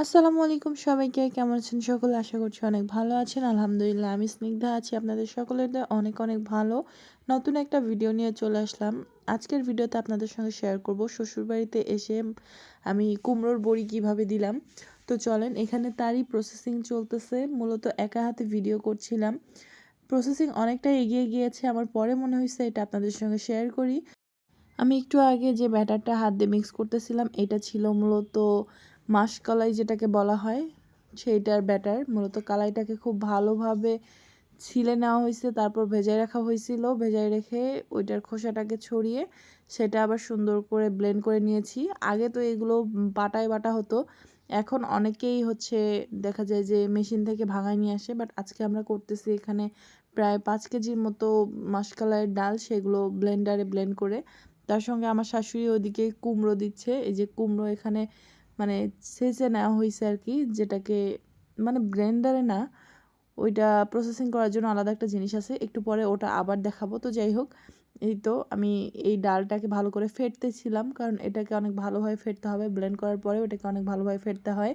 আসসালামু আলাইকুম সবাইকে, কেমন আছেন সকলে? আশা করছি অনেক ভালো আছেন। আলহামদুলিল্লাহ, আমি স্নিগ্ধা আছি। আপনাদের সকলের অনেক অনেক ভালো। নতুন একটা ভিডিও নিয়ে চলে আসলাম। আজকের ভিডিওতে আপনাদের সঙ্গে শেয়ার করব। শ্বশুরবাড়িতে এসে আমি কুমড়োর বড়ি কীভাবে দিলাম। তো চলেন, এখানে তারই প্রসেসিং চলতেছে। মূলত একা হাতে ভিডিও করছিলাম। প্রসেসিং অনেকটা এগিয়ে গিয়েছে। আমার পরে মনে হয়েছে এটা আপনাদের সঙ্গে শেয়ার করি। আমি একটু আগে যে ব্যাটারটা হাত দিয়ে মিক্স করতেছিলাম, এটা ছিল মূলত মাসকলাই যেটাকে বলা হয়, সেইটার ব্যাটার। মূলত কালাইটাকে খুব ভালোভাবে ছিলে নেওয়া হয়েছে, তারপর ভেজায় রাখা হয়েছিল। ভেজায় রেখে ওইটার খোসাটাকে ছড়িয়ে সেটা আবার সুন্দর করে ব্লেন্ড করে নিয়েছি। আগে তো এগুলো বাটায় বাটা হতো। এখন অনেকেই হচ্ছে দেখা যায় যে মেশিন থেকে ভাঙায় নিয়ে আসে বাট আজকে আমরা করতেছি এখানে প্রায় পাঁচ কেজির মতো মাসকালাইয়ের ডাল, সেগুলো ব্লেন্ডারে ব্লেন্ড করে। তার সঙ্গে আমার শাশুড়ি ওদিকে কুমড়ো দিচ্ছে। এই যে কুমড়ো এখানে মানে সেচে নেওয়া হয়েছে আর কি যেটাকে মানে ব্লেন্ডারে না, ওইটা প্রসেসিং করার জন্য আলাদা একটা জিনিস আছে, একটু পরে ওটা আবার দেখাবো। তো যাই হোক, এই তো আমি এই ডালটাকে ভালো করে ফেটতেছিলাম, কারণ এটাকে অনেক ভালোভাবে ফেটতে হবে। ব্লেন্ড করার পরে ওটাকে অনেক ভালোভাবে ফেটতে হয়।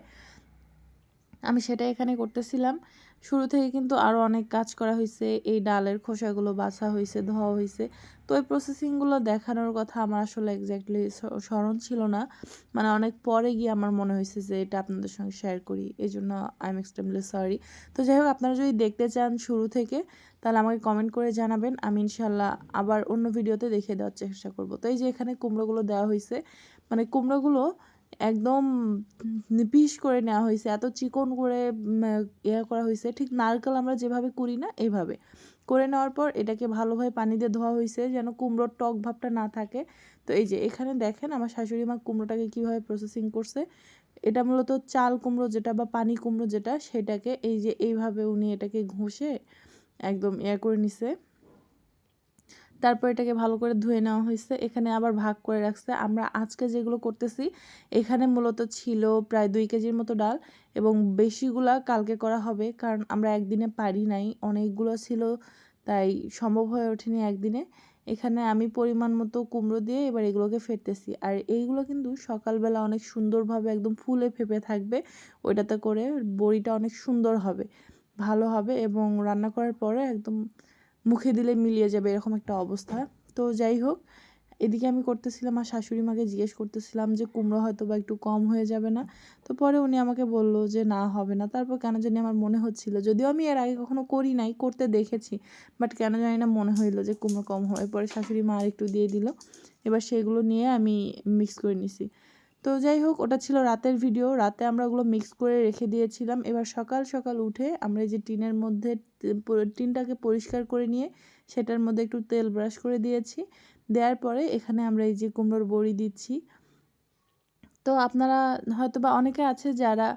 আমি সেটা এখানে করতেছিলাম। শুরু থেকে কিন্তু আরও অনেক কাজ করা হয়েছে এই ডালের খোসাগুলো বাছা হয়েছে ধোয়া হয়েছে তো এই প্রসেসিংগুলো দেখানোর কথা আমার আসলে এক্স্যাক্টলি স্মরণ ছিল না। মানে অনেক পরে গিয়ে আমার মনে হয়েছে যে এটা আপনাদের সঙ্গে শেয়ার করি এই জন্য আই এম এক্সট্রিমলি সরি তো যাই হোক, আপনারা যদি দেখতে চান শুরু থেকে, তাহলে আমাকে কমেন্ট করে জানাবেন, আমি ইনশাল্লাহ আবার অন্য ভিডিওতে দেখে দেওয়ার চেষ্টা করব। তো এই যে এখানে কুমড়োগুলো দেওয়া হয়েছে মানে কুমড়োগুলো একদম পিস করে নেওয়া হয়েছে, এত চিকন করে ইয়ে করা হয়েছে। ঠিক নারকেল আমরা যেভাবে করি না, এভাবে। করে নেওয়ার পর এটাকে ভালোভাবে পানি দিয়ে ধোয়া হয়েছে যেন কুমড়োর টক ভাবটা না থাকে। তো এই যে এখানে দেখেন আমার শাশুড়ি মা কুমড়োটাকে কীভাবে প্রসেসিং করছে। এটা মূলত চাল কুমড়ো যেটা বা পানি কুমড়ো যেটা, সেটাকে এই যে এইভাবে উনি এটাকে ঘষে একদম ইয়ে করে নিছে। তারপর এটাকে ভালো করে ধুয়ে নেওয়া হয়েছে। এখানে আবার ভাগ করে রাখছে। আমরা আজকে যেগুলো করতেছি, এখানে মূলত ছিল প্রায় দুই কেজির মতো ডাল এবং বেশিগুলা কালকে করা হবে কারণ আমরা একদিনে পারি নাই। অনেকগুলো ছিল, তাই সম্ভব হয়ে ওঠেনি একদিনে। এখানে আমি পরিমাণ মতো কুমড়ো দিয়ে এবার এগুলোকে ফেটতেছি। আর এইগুলো কিন্তু সকালবেলা অনেক সুন্দরভাবে একদম ফুলে ফেপে থাকবে। ওইটাতে করে বড়িটা অনেক সুন্দর হবে, ভালো হবে এবং রান্না করার পরে একদম মুখে দিলে মিলিয়ে যাবে, এরকম একটা অবস্থা। তো যাই হোক, এদিকে আমি করতেছিলাম আর শাশুড়ি মাকে জিজ্ঞেস করতেছিলাম যে, কুমড়ো হয়তো বা একটু কম হয়ে যাবে না? তো পরে উনি আমাকে বলল যে, না, হবে না। তারপর কেন জানি আমার মনে হচ্ছিল, যদিও আমি এর আগে কখনো করি নাই, করতে দেখেছি, বাট কেন জানি না মনে হইল যে, কুমড়ো কম হয় পরে শাশুড়ি মা আর একটু দিয়ে দিল। এবার সেগুলো নিয়ে আমি মিক্স করে নিছি। তো যাই হোক, ওটা ছিল রাতের ভিডিও রাতে আমরা ওগুলো মিক্স করে রেখে দিয়েছিলাম। এবার সকাল সকাল উঠে আমরা যে টিনের মধ্যে টিনটাকে পরিষ্কার করে নিয়ে সেটার মধ্যে একটু তেল ব্রাশ করে দিয়েছি। দেওয়ার পরে এখানে আমরা এই যে কুমড়োর বড়ি দিচ্ছি। তো আপনারা হয়তো বা অনেকে আছে যারা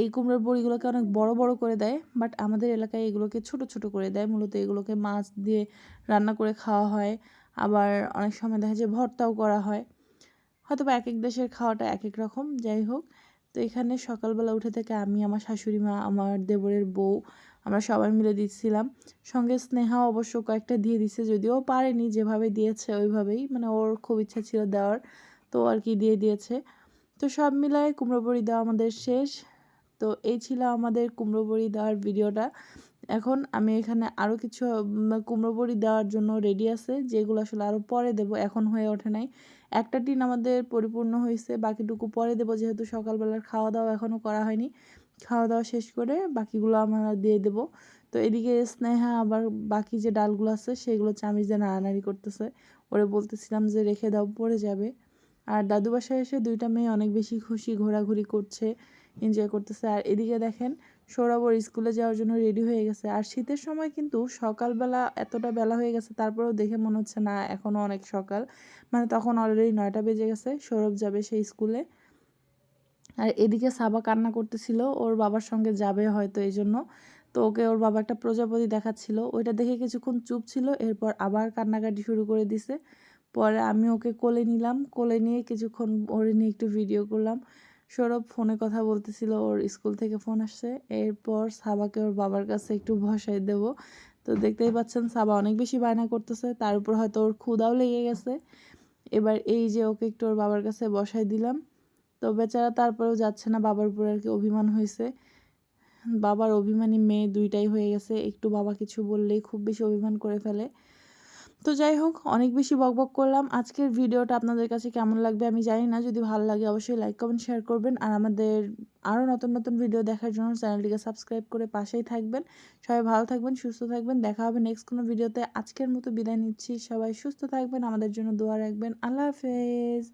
এই কুমড়োর বড়িগুলোকে অনেক বড় বড় করে দেয় বাট আমাদের এলাকায় এগুলোকে ছোট ছোট করে দেয়। মূলত এগুলোকে মাছ দিয়ে রান্না করে খাওয়া হয়। আবার অনেক সময় দেখা যায় ভর্তাও করা হয়। হয়তো বা এক এক দেশের খাওয়াটা এক এক রকম, যাই হোক। তো এখানে সকালবেলা উঠে থেকে আমি, আমার শাশুড়ি মা, আমার দেবরের বউ, আমরা সবাই মিলে দিচ্ছিলাম। সঙ্গে স্নেহা অবশ্য কয়েকটা দিয়ে দিছে, যদিও পারেনি, যেভাবে দিয়েছে ওইভাবেই মানে ওর খুব ইচ্ছা ছিল দেওয়ার, তো আর কি দিয়ে দিয়েছে। তো সব মিলায় কুমড়ো বড়ি দেওয়া আমাদের শেষ। তো এই ছিল আমাদের কুমড়ো বড়ি দেওয়ার ভিডিওটা। এখন আমি এখানে আরও কিছু কুমড়ো বড়ি দেওয়ার জন্য রেডি আছে, যেগুলো আসলে আরও পরে দেব, এখন হয়ে ওঠে নাই। একটা টিন আমাদের পরিপূর্ণ হয়েছে, বাকিটুকু পরে দেবো, যেহেতু সকালবেলার খাওয়া দাওয়া এখনও করা হয়নি। খাওয়া দাওয়া শেষ করে বাকিগুলো আমরা দিয়ে দেবো। তো এদিকে স্নেহা আবার বাকি যে ডালগুলো আছে, সেগুলো দিয়ে নাড়ানাড়ি করতেছে। ওরে বলতেছিলাম যে রেখে দাও, পড়ে যাবে। আর দাদু বাসায় এসে দুইটা মেয়ে অনেক বেশি খুশি, ঘোরাঘুরি করছে। এনজয় করতেছে। আর এদিকে দেখেন, সৌরভ ওর স্কুলে যাওয়ার জন্য রেডি হয়ে গেছে। আর শীতের সময় কিন্তু সকালবেলা এতটা বেলা হয়ে গেছে, তারপরেও দেখে মনে হচ্ছে, না এখনও অনেক সকাল। মানে তখন অলরেডি নয়টা বেজে গেছে, সৌরভ যাবে সেই স্কুলে। আর এদিকে সাবা কান্না করতেছিল, ওর বাবার সঙ্গে যাবে হয়তো এই জন্য তো ওকে ওর বাবা একটা প্রজাপতি দেখাচ্ছিল, ওইটা দেখে কিছুক্ষণ চুপ ছিল, এরপর আবার কান্নাকাটি শুরু করে দিছে। পরে আমি ওকে কোলে নিলাম, কোলে নিয়ে কিছুক্ষণ ওরে নিয়ে একটু ভিডিও করলাম। সৌরভ ফোনে কথা বলতেছিল, ওর স্কুল থেকে ফোন আসছে। এরপর সাবাকে ওর বাবার কাছে একটু বসাই দেব। তো দেখতেই পাচ্ছেন সাবা অনেক বেশি বায়না করতেছে, তার উপর হয়তো ওর ক্ষুদাও লেগে গেছে। এবার এই যে ওকে একটু ওর বাবার কাছে বসাই দিলাম। তো বেচারা তারপরেও যাচ্ছে না, বাবার উপরে আর কি অভিমান হয়েছে। বাবার অভিমানী মেয়ে দুইটাই হয়ে গেছে, একটু বাবা কিছু বললেই খুব বেশি অভিমান করে ফেলে। তো যাই হোক, অনেক বেশি বকবক করলাম। আজকের ভিডিওটা আপনাদের কাছে কেমন লাগবে আমি জানি না, যদি ভালো লাগে অবশ্যই লাইক কমেন্ট শেয়ার করবেন। আর আমাদের আরও নতুন নতুন ভিডিও দেখার জন্য চ্যানেলটিকে সাবস্ক্রাইব করে পাশেই থাকবেন। সবাই ভালো থাকবেন, সুস্থ থাকবেন। দেখা হবে নেক্সট কোনো ভিডিওতে। আজকের মতো বিদায় নিচ্ছি। সবাই সুস্থ থাকবেন, আমাদের জন্য দোয়া রাখবেন। আল্লাহ হাফেজ।